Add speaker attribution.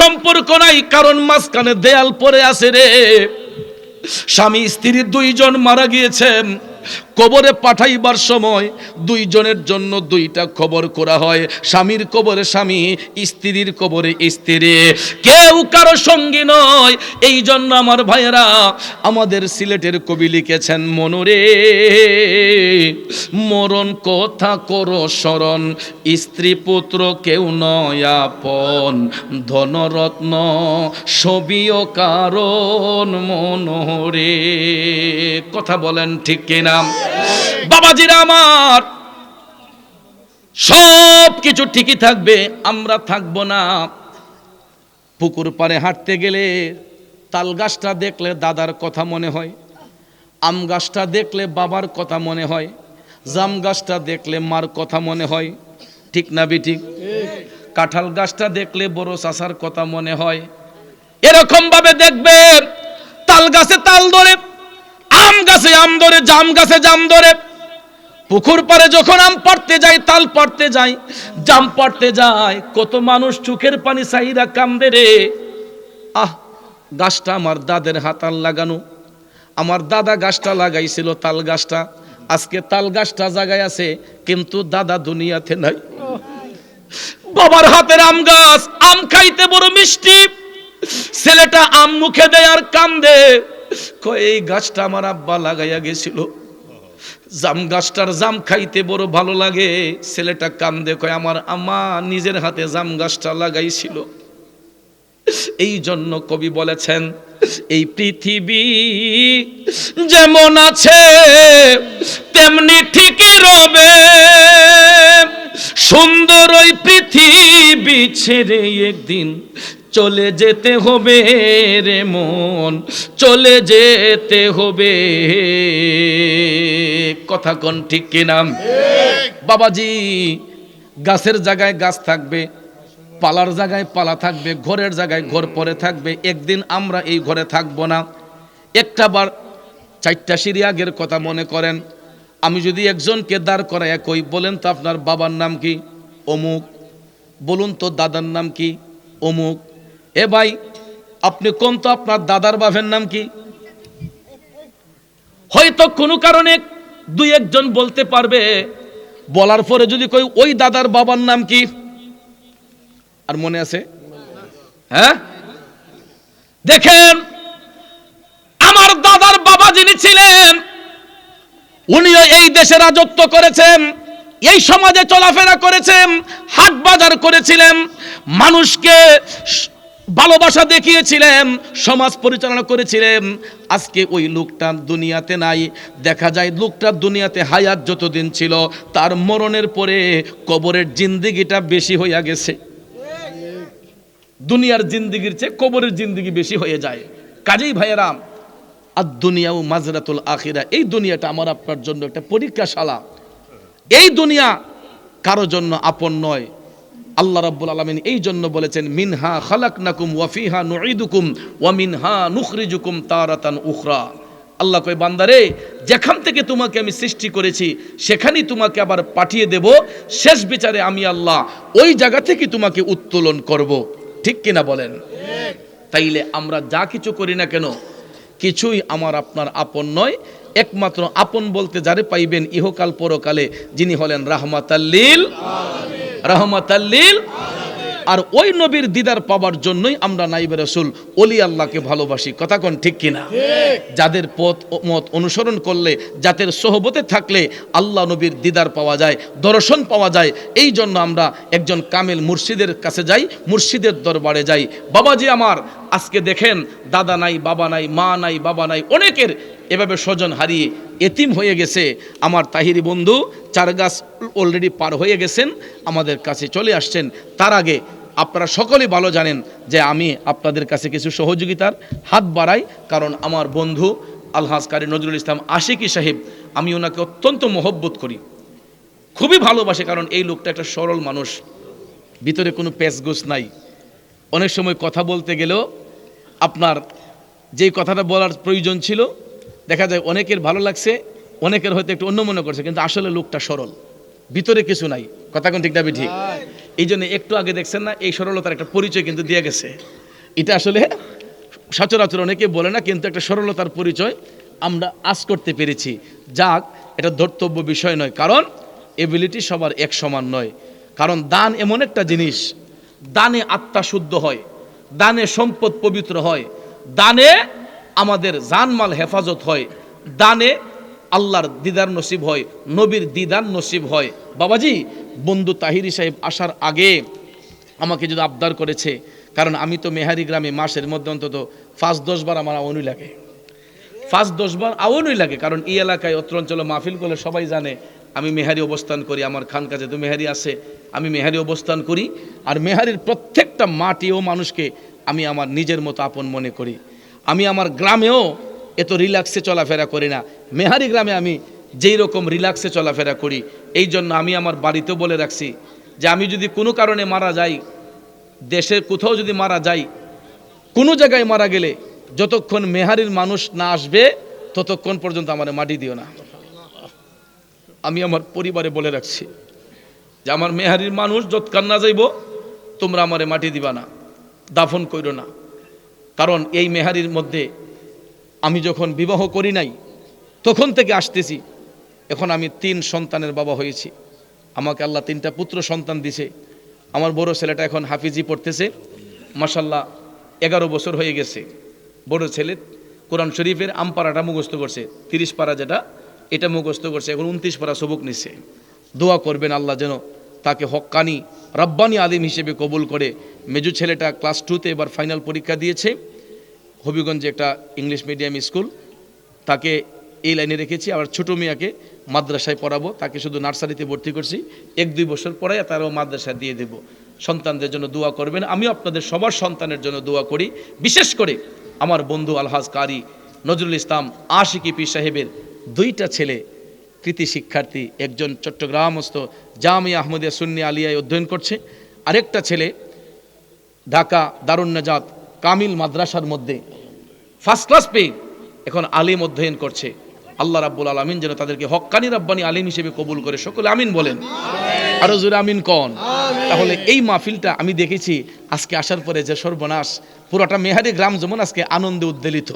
Speaker 1: সম্পর্ক নাই কারণ মাঝখানে দেয়াল পরে আছে রে। স্বামী স্ত্রীর দুইজন মারা গিয়েছেন। কবরে পাঠাইবার সময় দুইজনের জন্য দুইটা খবর করা হয়। স্বামীর কবরে স্বামী, স্ত্রীর কবরে স্ত্রী। কেউ কারও সঙ্গী নয়। এই জন্য আমার ভাইয়েরা, আমাদের সিলেটের কবি লিখেছেন মনোরে মরণ কথা কর স্মরণ স্ত্রী পুত্র কেউ নয় আপন। ধনরত্ন সবিও কারণ মনোরে কথা বলেন ঠিক কিনা? বাবাজিরা আমার সব কিছু ঠিকই থাকবে, আমরা থাকব না। পুকুর পাড়ে হাঁটতে গেলে তাল গাছটা দেখলে দাদার কথা মনে হয়, আম গাছটা দেখলে বাবার কথা মনে হয়, জাম গাছটা দেখলে মার কথা মনে হয়, ঠিক না বেঠিক? কাঁঠাল গাছটা দেখলে বড় চাষার কথা মনে হয় এরকম ভাবে দেখবে, তাল গাছে তাল ধরে আম গাছে আম ধরে, জাম গাছে জাম ধরে। পুকুর পাড়ে যখন আম পাড়তে যাই তাল পাড়তে যাই জাম পাড়তে যাই কত মানুষ চোখের পানি চাহিদা কামড়ে রে। আহ, গাছটা আমার দাদের হাতাল লাগানো। আমার দাদা গাছটা লাগাইছিল, তাল গাছটা। আজকে তাল গাছটা জায়গায় আছে, কিন্তু দাদা দুনিয়াতে নাই। বাবার হাতের আম গাছ, আম খাইতে বড় মিষ্টি। ছেলেটা আম মুখে দেয় আর কান্দে এই গাছটা আমার আব্বা লাগাইয়া গেছিল। জাম গাছটার জাম খাইতে বড় ভালো লাগে। ছেলেটা কান্দে, কয়, আমার আম্মা নিজের হাতে জাম গাছটা লাগাইছিল। এই জন্য কবি বলেছেন, এই পৃথিবী যেমন আছে, তেমনি ঠিকই রবে। সুন্দর ওই পৃথিবী ছেড়ে একদিন চলে যেতে হবে রে মন, চলে যেতে হবে। কথা কোন ঠিক কিনা বাবাজি, গাছের জায়গায় গাছ থাকবে, পালার জায়গায় পালা থাকবে, ঘরের জায়গায় ঘর পরে থাকবে, একদিন আমরা এই ঘরে থাকব না। একটা বার চারটা সিঁড়ি আগের কথা মনে করেন, আমি যদি একজনকে দাঁড় করাইয়া কই, বলেন তো আপনার বাবার নাম কি? অমুক। বলুন তো দাদার নাম কি? অমুক। এ ভাই, আপনি কোন তো আপনার দাদার বাপের নাম কি? হয়তো কোনো কারণে দুই একজন বলতে পারবে, বলার পরে যদি কই ওই দাদার বাবার নাম কি? আর মনে আছে? হ্যাঁ? দেখেন, আমার দাদার বাবা যিনি ছিলেন, উনিও এই দেশে রাজত্ব করেছেন, এই সমাজে চলাফেরা করেছেন, হাট বাজার করেছিলেন, মানুষকে ভালোবাসা দেখিয়েছিলেন সমাজ পরিচালনা করেছিলেন আজকে ওই লোকটা দুনিয়াতে নাই। দেখা যায় লোকটা দুনিয়াতে হায়াত যতদিন ছিল, তার মরণের পরে কবরের জিন্দিগিটা বেশি হইয়া গেছে। দুনিয়ার জিন্দিগির চেয়ে কবরের জিন্দিগি বেশি হয়ে যায়। কাজেই ভাইয়েরাম আর দুনিয়া ও মাজরাতুল আখিরা, এই দুনিয়াটা আমার আপনার জন্য একটা পরীক্ষাশালা। এই দুনিয়া কারও জন্য আপন নয় আল্লাহ রাব্বুল আলামিন এই জন্য বলেছেন, মিনহা খালাকনাকুম নাকুম ওয়াফিহা নুঈদুকুম ওয়া মিনহা নুখরিজুকুম তারাতান উখরা। আল্লাহ কয়, বান্দারে, যেখান থেকে তোমাকে আমি সৃষ্টি করেছি, সেখানেই তোমাকে আবার পাঠিয়ে দেব। শেষ বিচারে আমি আল্লাহ ওই জায়গা থেকে তোমাকে উত্তোলন করব। ঠিক কিনা বলেন? তাইলে আমরা যা কিছু করি না কেন, কিছুই আমার আপনার আপন নয়। একমাত্র আপন বলতে যারে পাইবেন ইহকাল পরকালে, যিনি হলেন রাহমাতাল্লিল রাহমাতাল্লিল আর ওই নবীর দিদার পাওয়ার জন্যই আমরা নাইবে রসুল অলি আল্লাহকে ভালোবাসি। কথা কোন ঠিক কিনা? যাদের পথ মত অনুসরণ করলে যাদের সোহবতে থাকলে আল্লাহ নবীর দিদার পাওয়া যায় দর্শন পাওয়া যায় এই জন্য আমরা একজন কামেল মুর্শিদের কাছে যাই মুর্শিদের দরবারে যাই। বাবাজি আমার আজকে দেখেন দাদা নাই বাবা নাই মা নাই বাবা নাই অনেকের এভাবে স্বজন হারিয়ে এতিম হয়ে গেছে। আমার তাহিরি বন্ধু চার গাছ অলরেডি পার হয়ে গেছেন, আমাদের কাছে চলে আসছেন। তার আগে আপনারা সকলেই ভালো জানেন যে আমি আপনাদের কাছে কিছু সহযোগিতার হাত বাড়াই, কারণ আমার বন্ধু আলহাজ কারি নজরুল ইসলাম আশিকি সাহেব, আমি ওনাকে অত্যন্ত মহব্বত করি। খুবই ভালোবাসে, কারণ এই লোকটা একটা সরল মানুষ। ভিতরে কোনো পেঁচগোছ নাই। অনেক সময় কথা বলতে গেলেও আপনার যেই কথাটা বলার প্রয়োজন ছিল দেখা যায় অনেকের ভালো লাগছে, অনেকের হয়তো একটু অন্য মনে করছে, কিন্তু আসলে লোকটা সরল। ভিতরে কিছু নাই। কথা কোন ঠিক দাবি ঠিক এই জন্য একটু আগে দেখছেন না, এই সরলতার একটা পরিচয় কিন্তু দিয়ে গেছে। এটা আসলে সচরাচর অনেকে বলে না, কিন্তু একটা সরলতার পরিচয় আমরা আজ করতে পেরেছি। যাক, এটা ধর্তব্য বিষয় নয়, কারণ এবিলিটি সবার এক সমান নয়। কারণ দান এমন একটা জিনিস, দানে আত্মা শুদ্ধ হয়, দানে সম্পদ পবিত্র হয়, দানে আমাদের জানমাল হেফাজত হয়। দানে আল্লাহর দিদার নসিব হয়, নবীর দিদার নসিব হয়। বাবাজি, বন্ধু তাহিরি সাহেব আসার আগে আমাকে যদি আবদার করেছে, কারণ আমি তো মেহারি গ্রামে মাসের মধ্যে অন্তত পাঁচ দশবার আমার আউনই লাগে। পাঁচ দশবার আউনই লাগে, কারণ এই এলাকায় অত্র অঞ্চলে মাহফিল করলে সবাই জানে, আমি মেহারি অবস্থান করি, আমার খান কাজে তো মেহারি আছে, আমি মেহারি অবস্থান করি। আর মেহারির প্রত্যেকটা মাটি ও মানুষকে আমি আমার নিজের মতো আপন মনে করি। আমি আমার গ্রামেও এত রিল্যাক্সে চলাফেরা করি না। মেহারি গ্রামে আমি যেই রকম রিল্যাক্সে চলাফেরা করি, এই জন্য আমি আমার বাড়িতেও বলে রাখছি যে আমি যদি কোনো কারণে মারা যাই দেশের কোথাও যদি মারা যাই, কোনো জায়গায় মারা গেলে যতক্ষণ মেহারির মানুষ না আসবে, ততক্ষণ পর্যন্ত আমার মাটি দিও না। আমি আমার পরিবারে বলে রাখছি যে আমার মেহারির মানুষ যৎকান না যাইব, তোমরা আমারে মাটি দিবা না, দাফন কইরো না। কারণ এই মেহারির মধ্যে আমি যখন বিবাহ করি নাই, তখন থেকে আসতেছি। এখন আমি তিন সন্তানের বাবা হয়েছি। আমাকে আল্লাহ তিনটা পুত্র সন্তান দিছে। আমার বড় ছেলেটা এখন হাফিজি পড়তেছে। মাসাল্লাহ এগারো বছর হয়ে গেছে। বড় ছেলে, কোরআন শরীফের আমপাড়াটা মুখস্থ করছে। তিরিশ পারা যেটা, এটা মুখস্থ করছে। এখন উনত্রিশ পারা সবক নিছে। দোয়া করবেন আল্লাহ যেন তাকে হক্কানি রব্বানি আলিম হিসেবে কবুল করে মেজু ছেলেটা ক্লাস টুতে এবার ফাইনাল পরীক্ষা দিয়েছে। হবিগঞ্জে একটা ইংলিশ মিডিয়াম স্কুল। তাকে এই লাইনে রেখেছি। আবার ছোটো মেয়াকে মাদ্রাসায় পড়াবো। তাকে শুধু নার্সারিতে ভর্তি করছি। এক দুই বছর পরে তারও মাদ্রাসা দিয়ে দেব। সন্তানদের জন্য দোয়া করবেন। আমিও আপনাদের সবার সন্তানের জন্য দোয়া করি। বিশেষ করে আমার বন্ধু আলহাজ কারি নজরুল ইসলাম আশিকি পি সাহেবের দুইটা ছেলে কৃতি শিক্ষার্থী একজন চট্টগ্রামস্থ জামিয়া আহমদিয়া সুন্নি আলিয়ায় অধ্যয়ন করছে। আরেকটা ছেলে ঢাকা দারুণ কামিল মাদ্রাসার মধ্যে ফার্স্ট ক্লাস পেয়ে এখন আলিম অধ্যয়ন করছে। আল্লাহ রাব্বুল আলমিন যেন তাদেরকে হক্কানি রাব্বানি আলিম হিসেবে কবুল করে। সকলে আমিন বলেন। আরও জোরে আমিন কন। তাহলে এই মাহফিলটা আমি দেখেছি আজকে আসার পরে যে সর্বনাশ পুরোটা মেহারি গ্রাম যেমন আজকে আনন্দে উদ্বেলিত।